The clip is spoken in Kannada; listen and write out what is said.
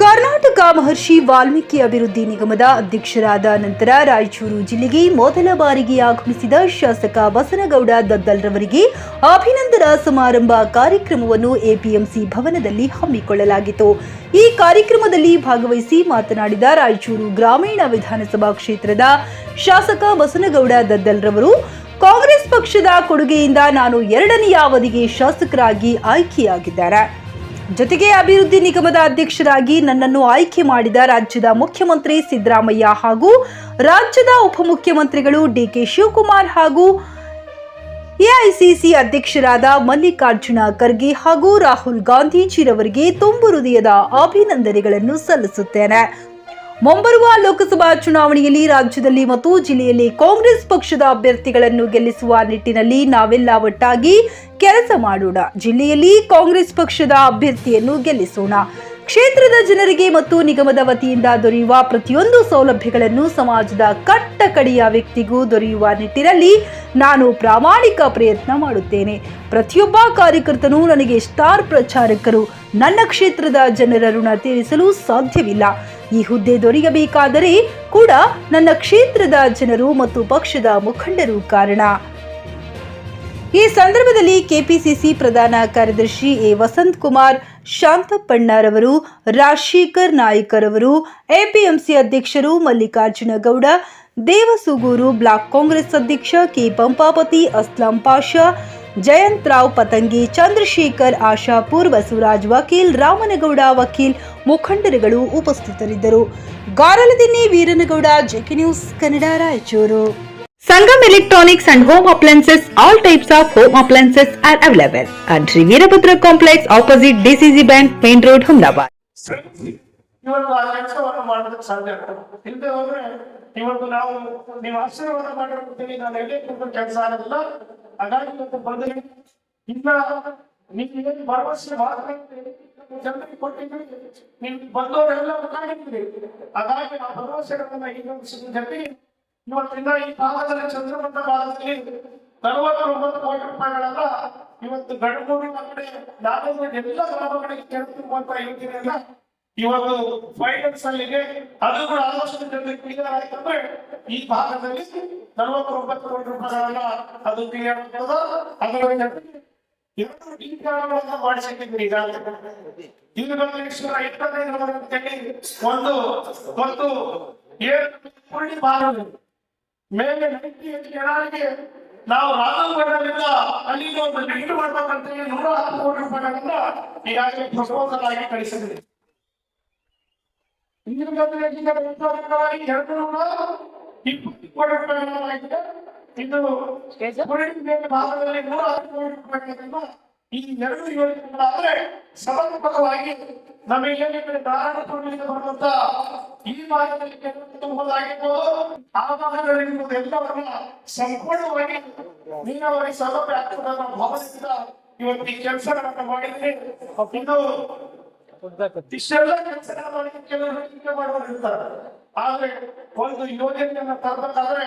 ಕರ್ನಾಟಕ ಮಹರ್ಷಿ ವಾಲ್ಮೀಕಿ ಅಭಿವೃದ್ಧಿ ನಿಗಮದ ಅಧ್ಯಕ್ಷರಾದ ನಂತರ ರಾಯಚೂರು ಜಿಲ್ಲೆಗೆ ಮೊದಲ ಬಾರಿಗೆ ಆಗಮಿಸಿದ ಶಾಸಕ ಬಸನಗೌಡ ದದ್ದಲ್ರವರಿಗೆ ಅಭಿನಂದನಾ ಸಮಾರಂಭ ಕಾರ್ಯಕ್ರಮವನ್ನು ಎಪಿಎಂಸಿ ಭವನದಲ್ಲಿ ಹಮ್ಮಿಕೊಳ್ಳಲಾಗಿತ್ತು. ಈ ಕಾರ್ಯಕ್ರಮದಲ್ಲಿ ಭಾಗವಹಿಸಿ ಮಾತನಾಡಿದ ರಾಯಚೂರು ಗ್ರಾಮೀಣ ವಿಧಾನಸಭಾ ಕ್ಷೇತ್ರದ ಶಾಸಕ ಬಸನಗೌಡ ದದ್ದಲ್ರವರು, ಕಾಂಗ್ರೆಸ್ ಪಕ್ಷದ ಕೊಡುಗೆಯಿಂದ ನಾನು ಎರಡನೆಯ ಅವಧಿಗೆ ಶಾಸಕರಾಗಿ ಆಯ್ಕೆಯಾಗಿದ್ದಾರೆ. ಜೊತೆಗೆ ಅಭಿವೃದ್ಧಿ ನಿಗಮದ ಅಧ್ಯಕ್ಷರಾಗಿ ನನ್ನನ್ನು ಆಯ್ಕೆ ಮಾಡಿದ ರಾಜ್ಯದ ಮುಖ್ಯಮಂತ್ರಿ ಸಿದ್ದರಾಮಯ್ಯ ಹಾಗೂ ರಾಜ್ಯದ ಉಪಮುಖ್ಯಮಂತ್ರಿಗಳು ಡಿಕೆ ಶಿವಕುಮಾರ್ ಹಾಗೂ ಎಐಸಿಸಿ ಅಧ್ಯಕ್ಷರಾದ ಮಲ್ಲಿಕಾರ್ಜುನ ಖರ್ಗೆ ಹಾಗೂ ರಾಹುಲ್ ಗಾಂಧೀಜಿರವರಿಗೆ ತುಂಬು ಹೃದಯದ ಅಭಿನಂದನೆಗಳನ್ನು ಸಲ್ಲಿಸುತ್ತೇನೆ. ಮುಂಬರುವ ಲೋಕಸಭಾ ಚುನಾವಣೆಯಲ್ಲಿ ರಾಜ್ಯದಲ್ಲಿ ಮತ್ತು ಜಿಲ್ಲೆಯಲ್ಲಿ ಕಾಂಗ್ರೆಸ್ ಪಕ್ಷದ ಅಭ್ಯರ್ಥಿಗಳನ್ನು ಗೆಲ್ಲಿಸುವ ನಿಟ್ಟಿನಲ್ಲಿ ನಾವೆಲ್ಲ ಒಟ್ಟಾಗಿ ಕೆಲಸ ಮಾಡೋಣ. ಜಿಲ್ಲೆಯಲ್ಲಿ ಕಾಂಗ್ರೆಸ್ ಪಕ್ಷದ ಅಭ್ಯರ್ಥಿಯನ್ನು ಗೆಲ್ಲಿಸೋಣ. ಕ್ಷೇತ್ರದ ಜನರಿಗೆ ಮತ್ತು ನಿಗಮದ ವತಿಯಿಂದ ದೊರೆಯುವ ಪ್ರತಿಯೊಂದು ಸೌಲಭ್ಯಗಳನ್ನು ಸಮಾಜದ ಕಟ್ಟ ಕಡೆಯ ವ್ಯಕ್ತಿಗೂ ದೊರೆಯುವ ನಿಟ್ಟಿನಲ್ಲಿ ನಾನು ಪ್ರಾಮಾಣಿಕ ಪ್ರಯತ್ನ ಮಾಡುತ್ತೇನೆ. ಪ್ರತಿಯೊಬ್ಬ ಕಾರ್ಯಕರ್ತನೂ ನನಗೆ ಸ್ಟಾರ್ ಪ್ರಚಾರಕರು. ನನ್ನ ಕ್ಷೇತ್ರದ ಜನರ ಋಣ ತೀರಿಸಲು ಸಾಧ್ಯವಿಲ್ಲ. ಈ ಹುದ್ದೆ ದೊರೆಯಬೇಕಾದರೆ ಕೂಡ ನನ್ನ ಕ್ಷೇತ್ರದ ಜನರು ಮತ್ತು ಪಕ್ಷದ ಮುಖಂಡರು ಕಾರಣ. ಈ ಸಂದರ್ಭದಲ್ಲಿ ಕೆಪಿಸಿಸಿ ಪ್ರಧಾನ ಕಾರ್ಯದರ್ಶಿ ಎ. ವಸಂತ್ ಕುಮಾರ್ ಶಾಂತಪ್ಪಣ್ಣರವರು, ರಾಜಶೇಖರ್ ನಾಯ್ಕರವರು, ಎಪಿಎಂಸಿ ಅಧ್ಯಕ್ಷರು ಮಲ್ಲಿಕಾರ್ಜುನ ಗೌಡ, ದೇವಸುಗೂರು ಬ್ಲಾಕ್ ಕಾಂಗ್ರೆಸ್ ಅಧ್ಯಕ್ಷ ಕೆ. ಪಂಪಾಪತಿ, ಅಸ್ಲಾಂ ಪಾಷಾ, ಜಯಂತ್ ರಾವ್ ಪತಂಗಿ, ಚಂದ್ರಶೇಖರ್ ಆಶಾಪುರ್ ಬಸವರಾಜ್ ವಕೀಲ್, ರಾಮನಗೌಡ ವಕೀಲ್ ಮುಖಂಡರುಗಳು ಉಪಸ್ಥಿತರಿದ್ದರು. Garaladinni Veeranagouda, JK news, Kannada Raichur. Sangam electronics and home appliances, all types of home appliances are available. And Shri Veerabhadra complex opposite DCC bank, main road Humnabad ಇವತ್ತು ಆ ಕೆಲಸವನ್ನು ಮಾಡಬೇಕು ಸಂಜೆ ಹಿಂದೆ ಹೋದ್ರೆ ಇವತ್ತು ನಾವು ನೀವು ಆಶೀರ್ವಾದ ಮಾಡಿ ನಾನು ಹೇಳಿ ಕೆಲಸ ಆಗೋದಿಲ್ಲ ಅದಾಗಿ ಬಂದಿಲ್ಲ ಇನ್ನ ನೀವು ಏನು ಭರವಸೆ ಮಾತಾಡ್ತೀರಿ ಜನರಿಗೆ ಕೊಟ್ಟಿದ್ರಿ ನೀವು ಬಂದವರೆಲ್ಲ ಮಾತಾಡಿದ್ರಿ ಹಾಗಾಗಿ ಆ ಭರವಸೆಗಳನ್ನ ಈಗೂಡಿಸಿದ ಜೊತೆಗೆ ಇವತ್ತಿಂದ ಈ ಭಾಗದಲ್ಲಿ ಚಂದ್ರಮಂಡ ಭಾಗದಲ್ಲಿ ನಲವತ್ತೊಂಬತ್ತು ಕೋಟಿ ರೂಪಾಯಿಗಳನ್ನ ಇವತ್ತು ಗಡಗೂರು ಕಡೆ ನಾಲ್ಕು ಎಲ್ಲ ಗ್ರಾಮಗಳಿಗೆ ಕೇಳುತ್ತಿರುವಂತ ಯೋಜನೆಯನ್ನ ಇವತ್ತು ಫೈನಾನ್ಸ್ ಅಲ್ಲಿಗೆ ಅದು ಕೂಡ ಆದಷ್ಟು ಜನರಿಗೆ ಕ್ಲಿಯರ್ ಆಯ್ತಂದ್ರೆ ಈ ಭಾಗದಲ್ಲಿ ನಲವತ್ತೊಂಬತ್ತು ಕೋಟಿ ರೂಪಾಯಿಗಳನ್ನ ಅದು ಕ್ಲಿಯರ್ ಆಗ್ತದ. ಅದರ ಜೊತೆಗೆ ಒಂದು ಮತ್ತು ಏಳು ಮೇಲೆ ನಾವು ರಾಮನಗರದಿಂದ ಅಲ್ಲಿಗೆ ಒಂದು ಲಿಂಕ್ ಮಾಡ್ಬೇಕಂತ ಹೇಳಿ ನೂರ ಹತ್ತು ಕೋಟಿ ರೂಪಾಯಿಗಳಿಂದ ಈಗಾಗಲೇ ಪ್ರಪೋಸಲ್ ಆಗಿ ಎರಡು ನೂರ ಇಪ್ಪತ್ತು ಕೋಟಿ ರೂಪಾಯಿಗಳಾಗಿದೆ ಮೇಲೆ ಭಾಗದಲ್ಲಿ ನೂರ ಹತ್ತು ಕೋಟಿ ಈ ಎರಡು ಯೋಜನೆಗಳಾದ್ರೆ ಸಮರ್ಪಕವಾಗಿ ನಮಗೆ ನಾರಾಯಣಪುರದಿಂದ ಬರುವಂತ ಈ ಭಾಗದಲ್ಲಿ ಕೆಲಸವಾಗಿರ್ಬೋದು ಆ ಭಾಗಗಳಿರ್ಬೋದು ಎಲ್ಲವನ್ನ ಸಂಪೂರ್ಣವಾಗಿ ನೀರಾವರಿ ಸೌಲಭ್ಯ ಆಗ್ತದ ಭಾವನೆಯಿಂದ ಇವತ್ತು ಈ ಕೆಲಸಗಳನ್ನ ಮಾಡಿದ್ರೆ ಇದು ಇಷ್ಟೆಲ್ಲ ಕೆಲಸಗಳ ಮಾಡಿ ಕೆಲವರು ಟೀಕೆ ಮಾಡೋರು ಇರ್ತಾರೆ. ಆದ್ರೆ ಒಂದು ಯೋಜನೆಯನ್ನ ತರಬೇಕಾದ್ರೆ